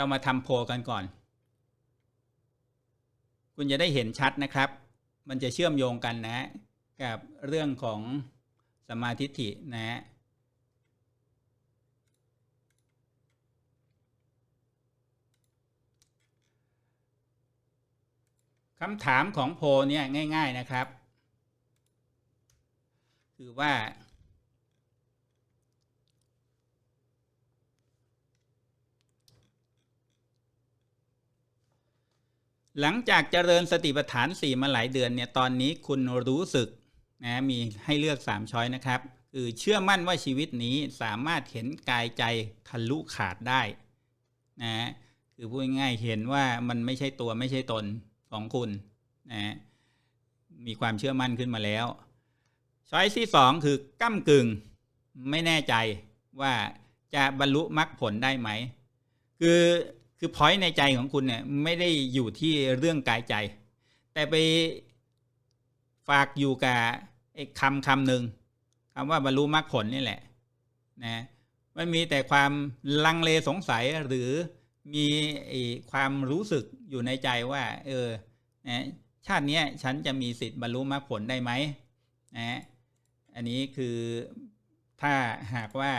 เรามาทำโพลกันก่อน คุณจะได้เห็นชัดนะครับ มันจะเชื่อมโยงกันนะ กับเรื่องของสมาธิฐินะคำถามของโพเนี่ยง่าย ๆนะครับ คือว่า หลังจากเจริญสติปัฏฐานสี่มาหลายเดือนเนี่ยตอนนี้คุณรู้สึกนะมีให้เลือกสามช้อยนะครับ คือเชื่อมั่นว่าชีวิตนี้สามารถเห็นกายใจทะลุขาดได้นะคือพูดง่ายเห็นว่ามันไม่ใช่ตัวไม่ใช่ตนของคุณนะมีความเชื่อมั่นขึ้นมาแล้วช้อยที่สองคือก้ากึ่งไม่แน่ใจว่าจะบรรลุมรรคผลได้ไหม คือ คือพอยในใจของคุณเนี่ยไม่ได้อยู่ที่เรื่องกายใจ แต่ไปฝากอยู่กับไอ้คำคำหนึ่งคำว่าบรรลุมรรคผลนี่แหละนะมันมีแต่ความลังเลสงสัยหรือมีความรู้สึกอยู่ในใจว่า เออนะชาตินี้ฉันจะมีสิทธิ์บรรลุมรรคผลได้ไหมนะอันนี้คือถ้าหากว่า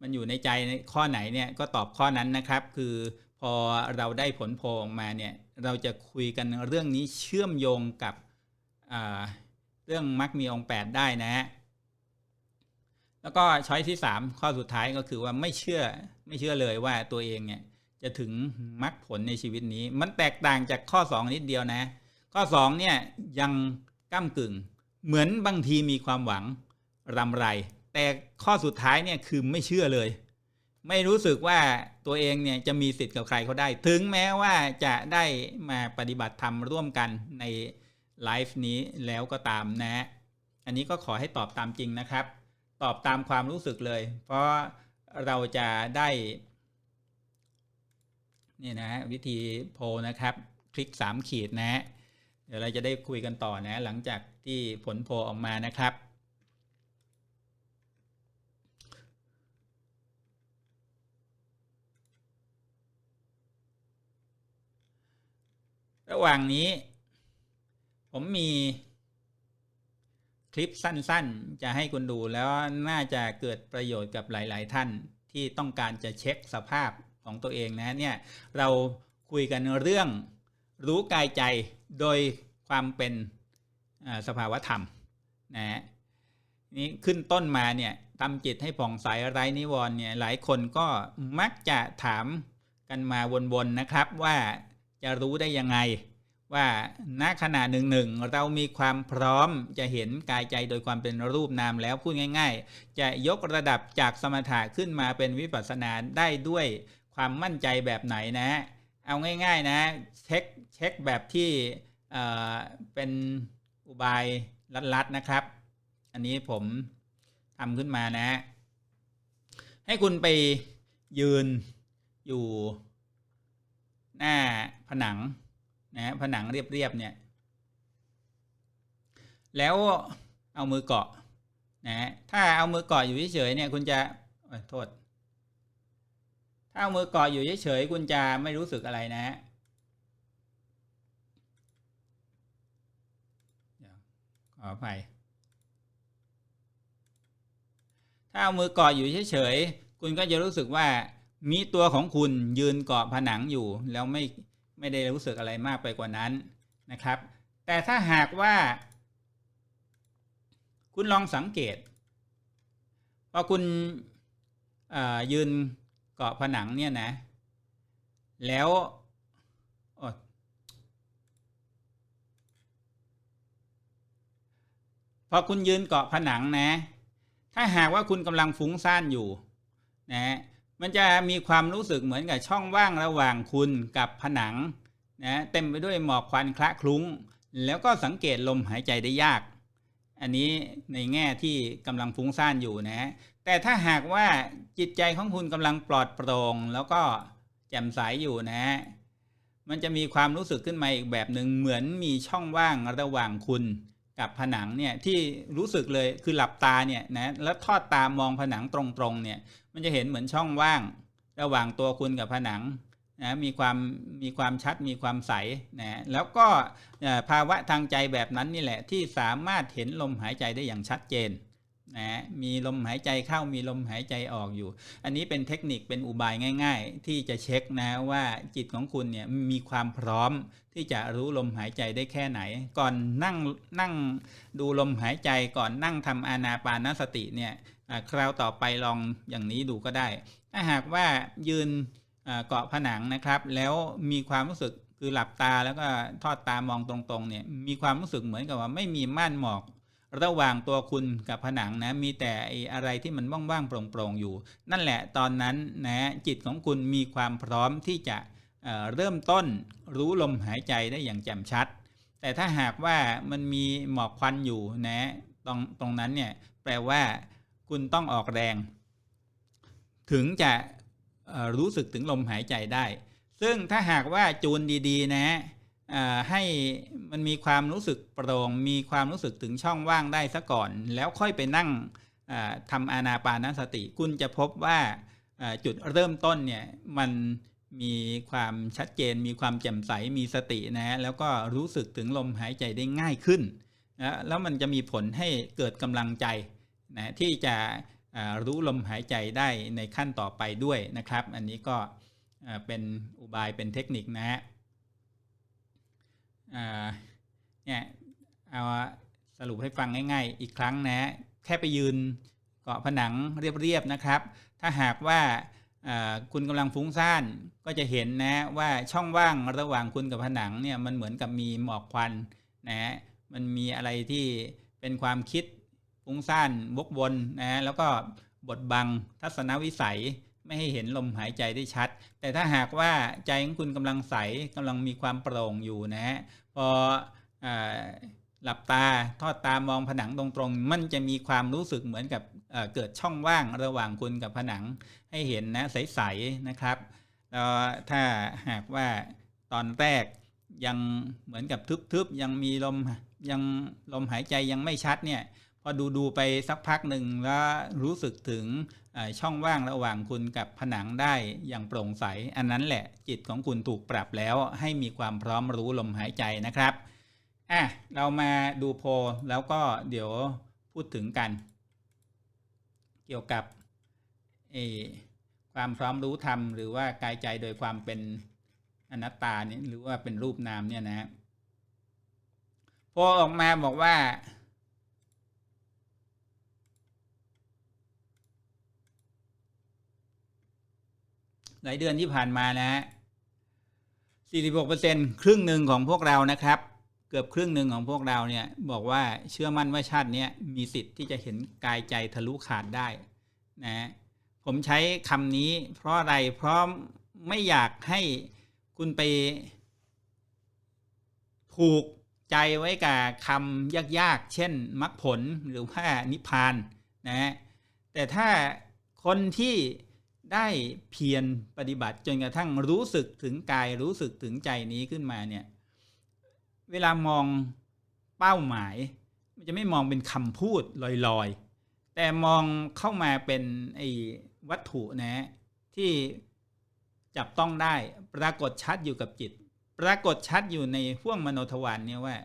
มันอยู่ในใจในข้อไหนเนี่ยก็ตอบข้อนั้นนะครับ คือพอเราได้ผลโพลออกมาเนี่ยเราจะคุยกันเรื่องนี้เชื่อมโยงกับเรื่องมรรคมีองค์แปดได้นะฮะแล้วก็ช้อยที่สามข้อสุดท้ายก็คือว่าไม่เชื่อไม่เชื่อเลยว่าตัวเองเนี่ยจะถึงมรรคผลในชีวิตนี้ มันแตกต่างจากข้อสองนิดเดียวนะ ข้อสองเนี่ยยังก้ากึ่ง เหมือนบางทีมีความหวังรำไร แต่ข้อสุดท้ายเนี่ยคือไม่เชื่อเลย ไม่รู้สึกว่าตัวเองเนี่ยจะมีสิทธิ์กับใครเขาได้ ถึงแม้ว่าจะได้มาปฏิบัติธรรมร่วมกันในไลฟ์นี้แล้วก็ตามนะอันนี้ก็ขอให้ตอบตามจริงนะครับ ตอบตามความรู้สึกเลย เพราะเราจะได้นี่นะวิธีโพลนะครับ คลิกสามขีดนะ เดี๋ยวเราจะได้คุยกันต่อนะ หลังจากที่ผลโพลออกมานะครับ หว่างนี้ ผมมี คลิปสั้นๆ จะให้คุณดูแล้วน่าจะเกิดประโยชน์กับหลาย ๆ ท่านที่ต้องการจะเช็คสภาพของตัวเองนะเนี่ยเราคุยกันเรื่องรู้กายใจโดยความเป็นสภาวธรรมนะนี่ขึ้นต้นมาเนี่ยทำจิตให้ผ่องใสไร้นิวรณ์เนี่ยหลายคนก็มักจะถามกันมาวนๆนะครับว่า จะรู้ได้ยังไง ว่าณขณะหนึ่งหนึ่งเรามีความพร้อมจะเห็นกายใจโดยความเป็นรูปนามแล้วพูดง่าย ๆ จะยกระดับจากสมถะขึ้นมาเป็นวิปัสสนาได้ด้วยความมั่นใจแบบไหนนะ เอาง่าย ๆนะเช็คเช็คแบบที่เป็นอุบายลัดๆนะครับ อันนี้ผมทำขึ้นมานะ ให้คุณไปยืนอยู่ หน้าผนังนะผนังเรียบๆเนี่ยแล้วเอามือเกาะนะถ้าเอามือเกาะอยู่เฉยๆเนี่ยคุณจะโทษ ถ้าเอามือเกาะอยู่เฉยๆคุณจะไม่รู้สึกอะไรนะขออภัยถ้าเอามือเกาะอยู่เฉยๆคุณก็จะรู้สึกว่า มีตัวของคุณยืนเกาะผนังอยู่ แล้วไม่ไม่ได้รู้สึกอะไรมากไปกว่านั้นนะครับ แต่ถ้าหากว่า คุณลองสังเกตพอคุณยืนเกาะผนังเนี่ยนะ แล้วพอคุณยืนเกาะผนังนะ ถ้าหากว่าคุณกำลังฟุ้งซ่านอยู่ นะ มันจะมีความรู้สึกเหมือนกับช่องว่างระหว่างคุณกับผนังนะเต็มไปด้วยหมอกควันคละคลุ้ง แล้วก็สังเกตลมหายใจได้ยาก อันนี้ในแง่ที่กำลังฟุ้งซ่านอยู่นะแต่ถ้าหากว่าจิตใจของคุณกำลังปลอดโปร่งแล้วก็แจ่มใสยอยู่นะ มันจะมีความรู้สึกขึ้นมาอีกแบบหนึ่งเหมือนมีช่องว่างระหว่างคุณ กับผนังเนี่ยที่รู้สึกเลยคือหลับตาเนี่ยนะแล้วทอดตามองผนังตรงๆเนี่ยมันจะเห็นเหมือนช่องว่าง ระหว่างตัวคุณกับผนังนะมีความมีความชัดมีความใสนะแล้วก็ภาวะทางใจแบบนั้นนี่แหละที่สามารถเห็นลมหายใจได้อย่างชัดเจน นะมีลมหายใจเข้ามีลมหายใจออกอยู่ อันนี้เป็นเทคนิคเป็นอุบายง่าย ๆ ที่จะเช็คนะว่าจิตของคุณเนี่ยมีความพร้อมที่จะรู้ลมหายใจได้แค่ไหน ก่อนนั่งนั่งดูลมหายใจก่อนนั่งทำอานาปานสติเนี่ยคราวต่อไปลองอย่างนี้ดูก็ได้ ถ้าหากว่ายืนเกาะผนังนะครับ แล้วมีความรู้สึกคือหลับตาแล้วก็ทอดตามองตรงๆเนี่ยมีความรู้สึกเหมือนกับว่าไม่มีม่านหมอก ระหว่างตัวคุณกับผนังนะมีแต่อะไรที่มันว่างๆโปร่งๆอยู่ นั่นแหละตอนนั้นนะจิตของคุณมีความพร้อมที่จะเเริ่มต้นรู้ลมหายใจได้อย่างแจ่มชัด แต่ถ้าหากว่ามันมีหมอกควันอยู่นะตรงตรงนั้นเนี่ยแปลว่าคุณต้องออกแรง ถึงจะรู้สึกถึงลมหายใจได้ ซึ่งถ้าหากว่าจูนดีๆนะ ให้มันมีความรู้สึกโปร่งมีความรู้สึกถึงช่องว่างได้ซะก่อน แล้วค่อยไปนั่งทำอานาปานสติ คุณจะพบว่าจุดเริ่มต้นเนี่ยมันมีความชัดเจน มีความแจ่มใสมีสตินะแล้วก็รู้สึกถึงลมหายใจได้ง่ายขึ้นนะแล้วมันจะมีผลให้เกิดกำลังใจนะที่จะรู้ลมหายใจได้ในขั้นต่อไปด้วยนะครับ อันนี้ก็เป็นอุบายเป็นเทคนิคนะฮะ เนี่ยเอาสรุปให้ฟังง่าย ๆ อีกครั้งนะ แค่ไปยืนเกาะผนังเรียบๆนะครับ ถ้าหากว่าคุณกำลังฟุ้งซ่านก็จะเห็นนะว่าช่องว่างระหว่างคุณกับผนังเนี่ยมันเหมือนกับมีหมอกควันนะมันมีอะไรที่เป็นความคิดฟุ้งซ่านวกวนนะแล้วก็บดบังทัศนวิสัย ไม่ให้เห็นลมหายใจได้ชัด แต่ถ้าหากว่าใจของคุณกำลังใสกำลังมีความโปร่งอยู่นะฮะพออหลับตาทอดตามองผนังตรงๆ มันจะมีความรู้สึกเหมือนกับเเกิดช่องว่างระหว่างคุณกับผนังให้เห็นนะใสๆนะครับแล้วถ้าหากว่าตอนแรกยังเหมือนกับทึบๆยังมีลมยังลมหายใจยังไม่ชัดเนี่ย พอดูดูไปสักพักหนึ่งแล้วรู้สึกถึงช่องว่างระหว่างคุณกับผนังได้อย่างโปร่งใส อันนั้นแหละจิตของคุณถูกปรับแล้วให้มีความพร้อมรู้ลมหายใจนะครับอะเรามาดูโพแล้วก็เดี๋ยวพูดถึงกัน เกี่ยวกับความพร้อมรู้ธรรมหรือว่ากายใจโดยความเป็นอนัตตานี่หรือว่าเป็นรูปนามเนี่ยนะโพออกมาบอกว่า หลายเดือนที่ผ่านมานะฮะ46%ครึ่งหนึ่งของพวกเรานะครับ เกือบครึ่งหนึ่งของพวกเราเนี่ยบอกว่าเชื่อมั่นว่าชาตินี้มีสิทธิ์ที่จะเห็นกายใจทะลุขาดได้นะผมใช้คำนี้เพราะอะไรเพราะไม่อยากให้คุณไปผูกใจไว้กับคำยากๆ เช่นมรรคผลหรือว่านิพพานนะแต่ถ้าคนที่ ได้เพียรปฏิบัติจนกระทั่งรู้สึกถึงกายรู้สึกถึงใจนี้ขึ้นมาเนี่ยเวลามองเป้าหมาย มันจะไม่มองเป็นคำพูดลอยๆ แต่มองเข้ามาเป็นไอ้วัตถุนะ ที่จับต้องได้ปรากฏชัดอยู่กับจิต ปรากฏชัดอยู่ในห่วงมโนทวารเนี่ยว่า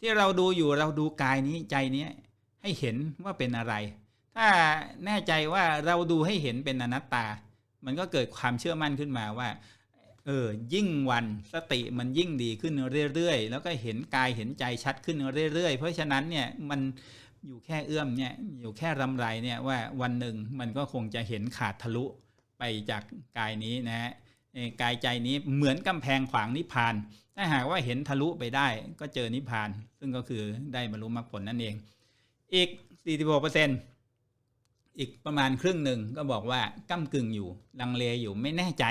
ที่เราดูอยู่เราดูกายนี้ใจนี้ให้เห็นว่าเป็นอะไร ถ้าแน่ใจว่าเราดูให้เห็นเป็นอนัตตา มันก็เกิดความเชื่อมั่นขึ้นมาว่าเออยิ่งวันสติมันยิ่งดีขึ้นเรื่อยๆ แล้วก็เห็นกายเห็นใจชัดขึ้นเรื่อยๆ เพราะฉะนั้นเนี่ยมันอยู่แค่เอื้อมเนี่ยอยู่แค่รำไรเนี่ยว่าวันหนึ่งมันก็คงจะเห็นขาดทะลุไปจากกายนี้นะฮะกายใจนี้เหมือนกำแพงขวางนิพพาน ถ้าหากว่าเห็นทะลุไปได้ก็เจอนิพพาน ซึ่งก็คือได้บรรลุมรรคผลนั่นเอง อีก 46%เอีกประมาณครึ่งหนึ่งก็บอกว่าก้ากึ่งอยู่ลังเลอยู่ไม่แน่ใจ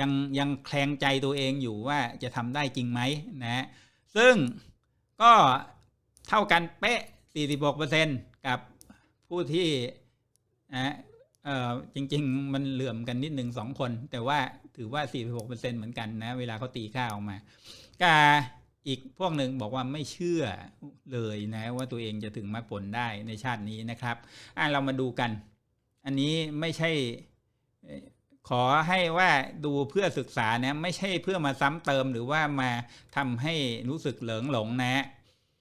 ยังยังแคลงใจตัวเองอยู่ว่าจะทำได้จริงไหมนะซึ่งก็เท่ากันเป๊ะ 46%กับผู้ที่นะเออจริง ๆ มันเหลื่อมกันนิดหนึ่งสองคน แต่ว่าถือว่า 46%เหมือนกันนะ เวลาเขาตีค่าออกมา กา อีกพวกหนึ่งบอกว่าไม่เชื่อเลยนะว่าตัวเองจะถึงมรรคผลได้ในชาตินี้นะครับอ่าเรามาดูกัน อันนี้ไม่ใช่ขอให้ว่าดูเพื่อศึกษานะไม่ใช่เพื่อมาซ้ำเติมหรือว่ามาทำให้รู้สึกเหลิงหลงนะ